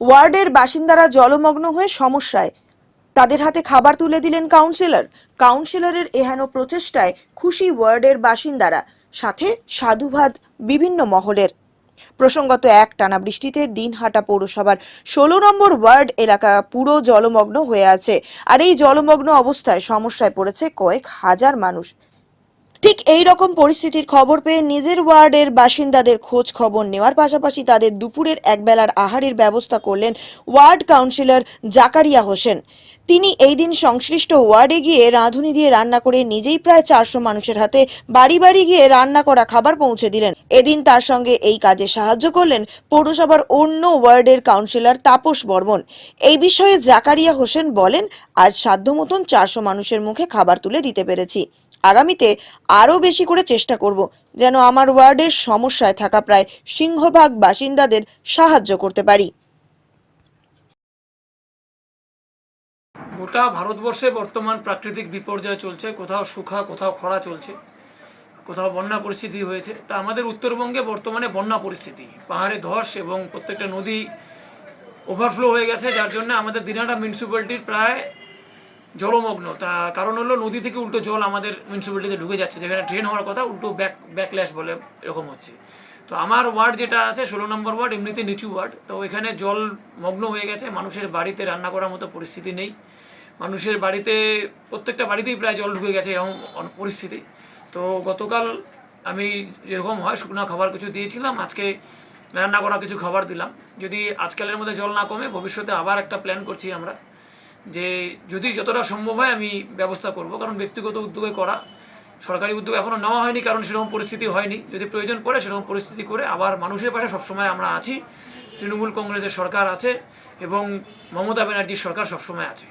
ওয়ার্ডের বাসিন্দারা জলমগ্ন হয়ে সমস্যায়। তাদের হাতে খাবার তুলে দিলেন কাউন্সিলর। কাউন্সিলরের এহেন প্রচেষ্টায় খুশি ওয়ার্ডের বাসিন্দারা, সাথে সাধুবাদ বিভিন্ন মহলের। প্রসঙ্গত এক টানা বৃষ্টিতে দিনহাটা পৌরসভার ষোলো নম্বর ওয়ার্ড এলাকা পুরো জলমগ্ন হয়ে আছে। আর এই জলমগ্ন অবস্থায় সমস্যায় পড়েছে কয়েক হাজার মানুষ। ঠিক এই রকম পরিস্থিতির খবর পেয়ে নিজের ওয়ার্ডের বাসিন্দাদের খোঁজ খবর নেওয়ার পাশাপাশি তাদের দুপুরের একবেলার আহারের ব্যবস্থা করলেন ওয়ার্ড কাউন্সিলর জাকারিয়া হোসেন। তিনি এই দিন সংশ্লিষ্ট ওয়ার্ডে গিয়ে রাঁধুনি দিয়ে রান্না করে নিজেই প্রায় চারশো মানুষের হাতে বাড়ি বাড়ি গিয়ে রান্না করা খাবার পৌঁছে দিলেন। এদিন তার সঙ্গে এই কাজে সাহায্য করলেন পৌরসভার অন্য ওয়ার্ডের কাউন্সিলর তাপস বর্মন। এই বিষয়ে জাকারিয়া হোসেন বলেন, আজ সাধ্য মতন চারশো মানুষের মুখে খাবার তুলে দিতে পেরেছি। আগামীতে আরও বেশি করে চেষ্টা করব যেন আমার ওয়ার্ডের সমস্যায় থাকা প্রায় সিংহভাগ বাসিন্দাদের সাহায্য করতে পারি। গোটা ভারতবর্ষে বর্তমান প্রাকৃতিক বিপর্যয় চলছে, কোথাও সুখা, কোথাও খরা চলছে, কোথাও বন্যা পরিস্থিতি হয়েছে। তা আমাদের উত্তরবঙ্গে বর্তমানে বন্যা পরিস্থিতি, পাহাড়ে ধস এবং প্রত্যেকটা নদী ওভারফ্লো হয়ে গেছে, যার জন্য আমাদের দিনহাটা মিউনিসিপ্যালিটির প্রায় জলমগ্ন। তা কারণ হলো নদী থেকে উল্টো জল আমাদের মিউনিসিপ্যালিটিতে ঢুকে যাচ্ছে, যেখানে ড্রেন হওয়ার কথা উল্টো ব্যাক ব্যাকল্যাশ বলে এরকম হচ্ছে। তো আমার ওয়ার্ড যেটা আছে, ষোলো নম্বর ওয়ার্ড এমনিতে নিচু ওয়ার্ড তো এখানে জল মগ্ন হয়ে গেছে, মানুষের বাড়িতে রান্না করার মতো পরিস্থিতি নেই। মানুষের বাড়িতে, প্রত্যেকটা বাড়িতেই প্রায় জল ঢুকে গেছে এরকম পরিস্থিতি। তো গতকাল আমি যেরকম হয় শুকনো খাবার কিছু দিয়েছিলাম, আজকে রান্না করা কিছু খাবার দিলাম। যদি আজকালের মধ্যে জল না কমে, ভবিষ্যতে আবার একটা প্ল্যান করছি আমরা। যে যদি যতটা সম্ভব হয় আমি ব্যবস্থা করব, কারণ ব্যক্তিগত উদ্যোগে করা। সরকারি উদ্যোগ এখনও নেওয়া হয়নি, কারণ সেরকম পরিস্থিতি হয়নি। যদি প্রয়োজন পড়ে সেরকম পরিস্থিতি করে আবার মানুষের পাশে সবসময় আমরা আছি। তৃণমূল কংগ্রেসের সরকার আছে এবং মমতা ব্যানার্জির সরকার সবসময় আছে।